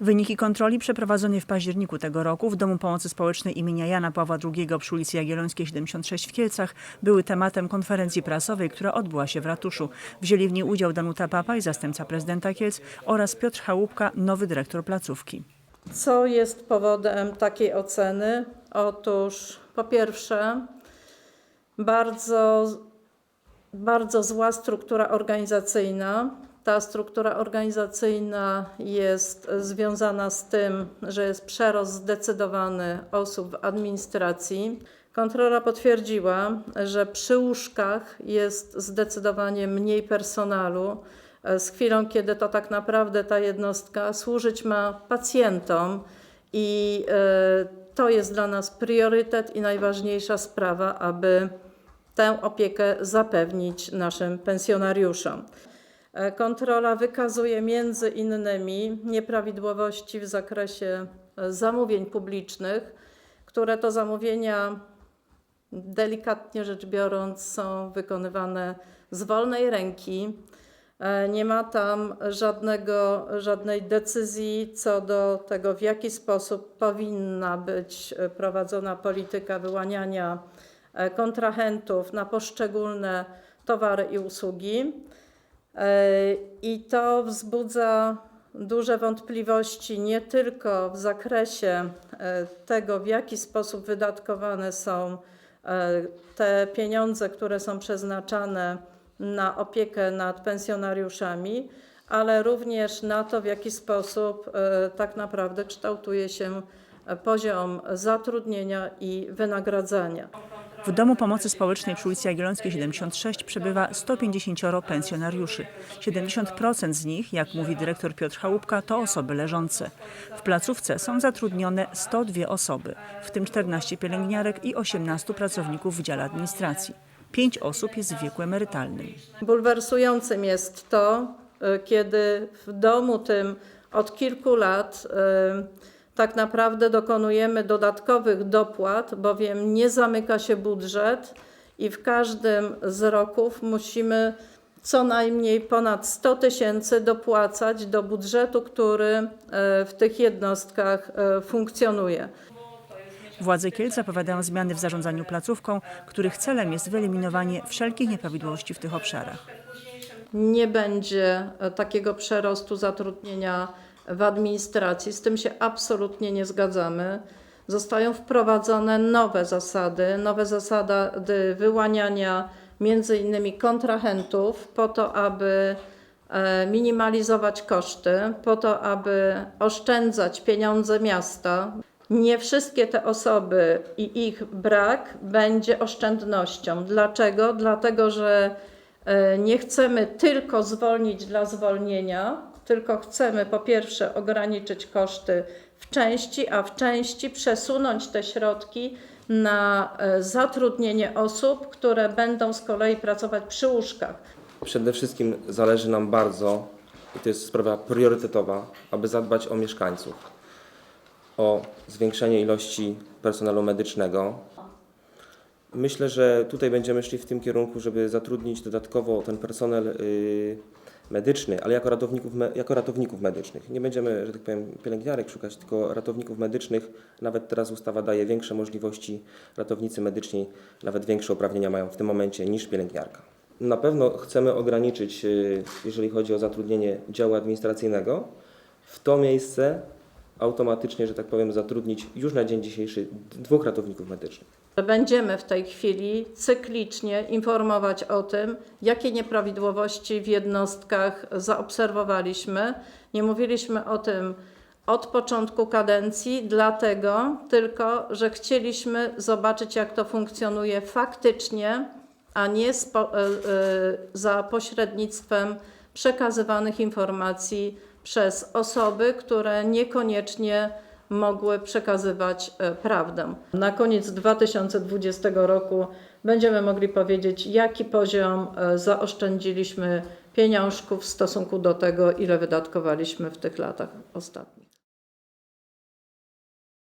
Wyniki kontroli przeprowadzonej w październiku tego roku w Domu Pomocy Społecznej imienia Jana Pawła II przy ulicy Jagiellońskiej 76 w Kielcach były tematem konferencji prasowej, która odbyła się w ratuszu. Wzięli w niej udział Danuta Papaj, zastępca prezydenta Kielc oraz Piotr Chałupka, nowy dyrektor placówki. Co jest powodem takiej oceny? Otóż po pierwsze, bardzo, bardzo zła struktura organizacyjna. Ta struktura organizacyjna jest związana z tym, że jest przerost zdecydowany osób w administracji. Kontrola potwierdziła, że przy łóżkach jest zdecydowanie mniej personalu, z chwilą, kiedy to tak naprawdę ta jednostka służyć ma pacjentom i e, to jest dla nas priorytet i najważniejsza sprawa, aby tę opiekę zapewnić naszym pensjonariuszom. E, Kontrola wykazuje między innymi nieprawidłowości w zakresie e, zamówień publicznych, które to zamówienia delikatnie rzecz biorąc, są wykonywane z wolnej ręki. E, Nie ma tam żadnego, żadnej decyzji co do tego, w jaki sposób powinna być prowadzona polityka wyłaniania kontrahentów na poszczególne towary i usługi. I to wzbudza duże wątpliwości nie tylko w zakresie e, tego, w jaki sposób wydatkowane są e, te pieniądze, które są przeznaczane na opiekę nad pensjonariuszami, ale również na to, w jaki sposób e, tak naprawdę kształtuje się poziom zatrudnienia i wynagradzania. W Domu Pomocy Społecznej przy ulicy Jagiellońskiej 76 przebywa 150 pensjonariuszy. 70% z nich, jak mówi dyrektor Piotr Chałupka, to osoby leżące. W placówce są zatrudnione 102 osoby, w tym 14 pielęgniarek i 18 pracowników w dziale administracji. 5 osób jest w wieku emerytalnym. Bulwersującym jest to, y, kiedy w domu tym od kilku lat y, tak naprawdę dokonujemy dodatkowych dopłat, bowiem nie zamyka się budżet i w każdym z roków musimy co najmniej ponad 100 tysięcy dopłacać do budżetu, który y, w tych jednostkach y, funkcjonuje. Władze Kielc zapowiadają zmiany w zarządzaniu placówką, których celem jest wyeliminowanie wszelkich nieprawidłowości w tych obszarach. nie będzie e, takiego przerostu zatrudnienia w administracji. Z tym się absolutnie nie zgadzamy. Zostają wprowadzone nowe zasady, nowe zasady wyłaniania między innymi kontrahentów po to, aby e, minimalizować koszty, po to, aby oszczędzać pieniądze miasta. Nie wszystkie te osoby i ich brak będzie oszczędnością. Dlaczego? Dlatego, że E, Nie chcemy tylko zwolnić dla zwolnienia, tylko chcemy po pierwsze ograniczyć koszty w części, a w części przesunąć te środki na e, zatrudnienie osób, które będą z kolei pracować przy łóżkach. Przede wszystkim zależy nam bardzo, i to jest sprawa priorytetowa, aby zadbać o mieszkańców, o zwiększenie ilości personelu medycznego. Myślę, że tutaj będziemy szli w tym kierunku, żeby zatrudnić dodatkowo ten personel y, medyczny, ale jako ratowników, jako ratowników medycznych. Nie będziemy, że tak powiem, pielęgniarek szukać, tylko ratowników medycznych. Nawet teraz ustawa daje większe możliwości. Ratownicy medyczni nawet większe uprawnienia mają w tym momencie niż pielęgniarka. Na pewno chcemy ograniczyć, y, jeżeli chodzi o zatrudnienie działu administracyjnego, w to miejsce automatycznie, że tak powiem, zatrudnić już na dzień dzisiejszy dwóch ratowników medycznych. Będziemy w tej chwili cyklicznie informować o tym, jakie nieprawidłowości w jednostkach zaobserwowaliśmy. Nie mówiliśmy o tym od początku kadencji, dlatego tylko, że chcieliśmy zobaczyć, jak to funkcjonuje faktycznie, a nie y, y, za pośrednictwem przekazywanych informacji przez osoby, które niekoniecznie mogły przekazywać e, prawdę. Na koniec 2020 roku będziemy mogli powiedzieć, jaki poziom e, zaoszczędziliśmy pieniążków w stosunku do tego, ile wydatkowaliśmy w tych latach ostatnich.